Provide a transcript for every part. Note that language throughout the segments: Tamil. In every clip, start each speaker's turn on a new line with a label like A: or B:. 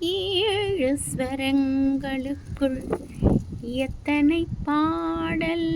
A: ஏழு ஸ்வரங்களுக்குள் எத்தனை பாடல்?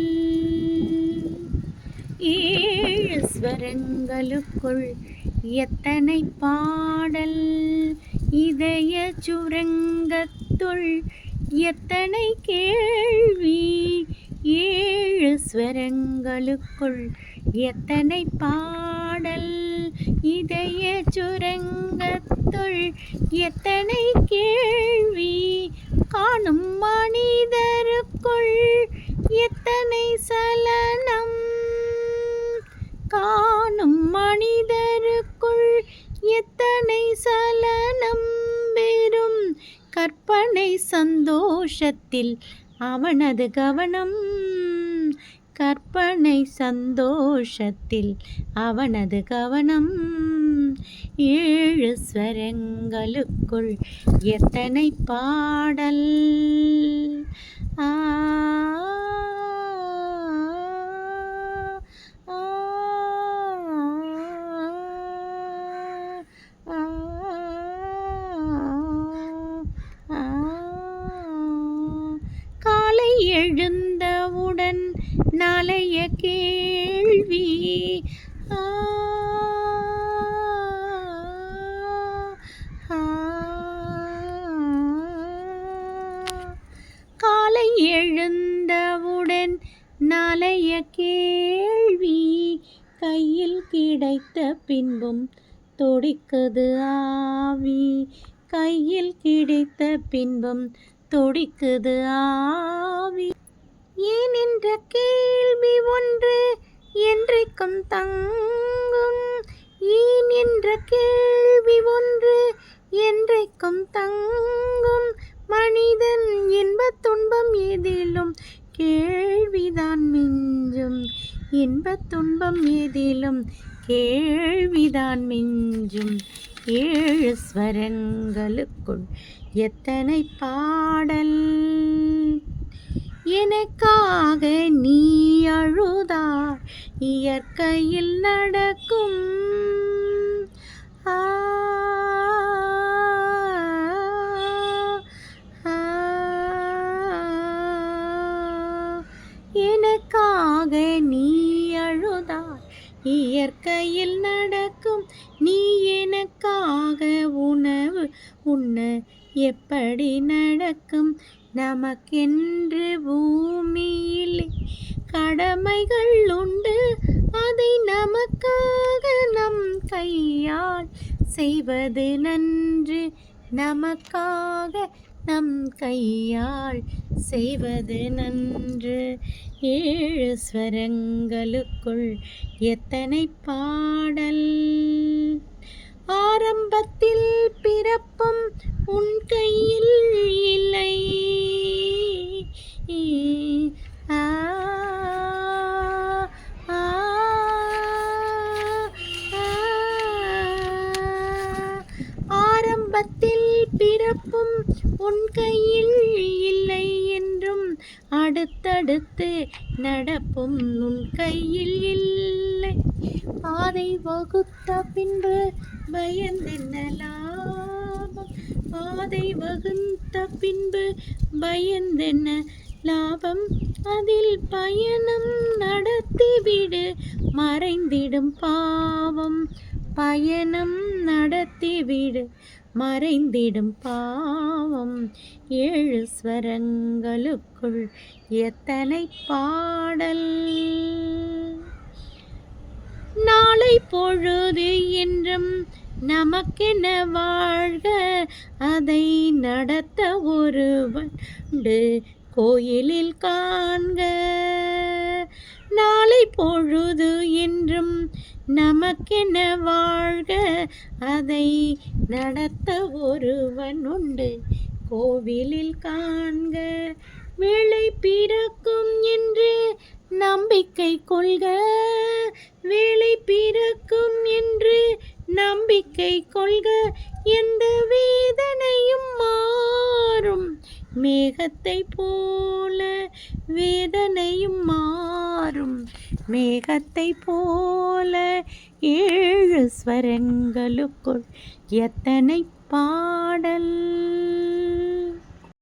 A: ஏழு ஸ்வரங்களுக்குள் எத்தனை பாடல்? இதய சுரங்கத்துள் எத்தனை கேள்வி? ஏழு ஸ்வரங்களுக்குள் எத்தனை பாடல்? இதய சுரங்கத் சுரங்கத்துள் எத்தனை கேள்வி காணும் மனிதருக்குள் எத்தனை சலனம்? காணும் மனிதருக்குள் எத்தனை சலனம்? வெறும் கற்பனை சந்தோஷத்தில் அவனது கவனம். கற்பனை சந்தோஷத்தில் அவனது கவனம். ஏழு ஸ்வரங்களுக்குள் எத்தனை பாடல்? ஆ காலை எழுந்தவுடன் நாளைய கேள்வி ஆ, ஆ. காலை எழுந்தவுடன் நாளைய கேள்வி கையில் கிடைத்த பின்பும் தொடிக்குது ஆவி. கையில் கிடைத்த பின்பும் தொடிக்குது ஆவி. ஏன் என்ற கேள்வி ஒன்று என்றைக்கும் தங்கும். ஏன் என்ற கேள்வி ஒன்று என்றைக்கும் தங்கும். மணி எதிலும் கேள்விதான் மிஞ்சும். இன்பத் துன்பம் எதிலும் கேள்விதான் மிஞ்சும். ஏழு ஸ்வரங்களுக்குள் எத்தனை பாடல்? எனக்காக நீ அழுதாய். இயற்கையில் நடக்கும் இயற்கையில் நடக்கும் நீ எனக்காக உணவு. உண்ண எப்படி நடக்கும்? நமக்கென்று பூமியில் கடமைகள் உண்டு. அதை நமக்காக நம் கையால் செய்வது நன்று. நமக்காக நம் கையால் செய்வது நன்று. ஏழு ஸ்வரங்களுக்குள் எத்தனை பாடல்? ஆரம்பத்தில் பிறப்பும் உன் கையில் இல்லை. ஆ, ஆ, ஆரம்பத்தில் பிறப்பும் உன் கையில் இல்லை என்றும் அடுத்தடுத்து நடப்பும் உன் கையில் இல்லை. பாதை வகுத்த பின்பு பயந்தென்ன லாபம்? பாதை வகுத்த பின்பு பயந்தென்ன லாபம்? அதில் பயணம் நடத்திவிடு மறைந்திடும் பாவம். பயணம் நடத்திவிடு மறைந்திடும் பாவம் ஏழு ஸ்வரங்களுக்குள் எத்தனை பாடல்? நாளை பொழுது என்றும் நமக்கென வாழ்க. அதை நடத்த ஒருவன் கோயிலில் காண்க. நாளை பொழுது என்றும் நமக்கென வாழ்க. அதை நடத்த ஒருவன் உண்டு. கோவிலில் காண்க. வேலை பிறக்கும் என்று நம்பிக்கை கொள்க. வேலை பிறக்கும் என்று நம்பிக்கை கொள்க. எந்த வேதனையும் மாறும். மேகத்தை போல வேதனையும் மாறும். மேகத்தை போல ஏழு ஸ்வரங்களுக்குள் எத்தனை பாடல்?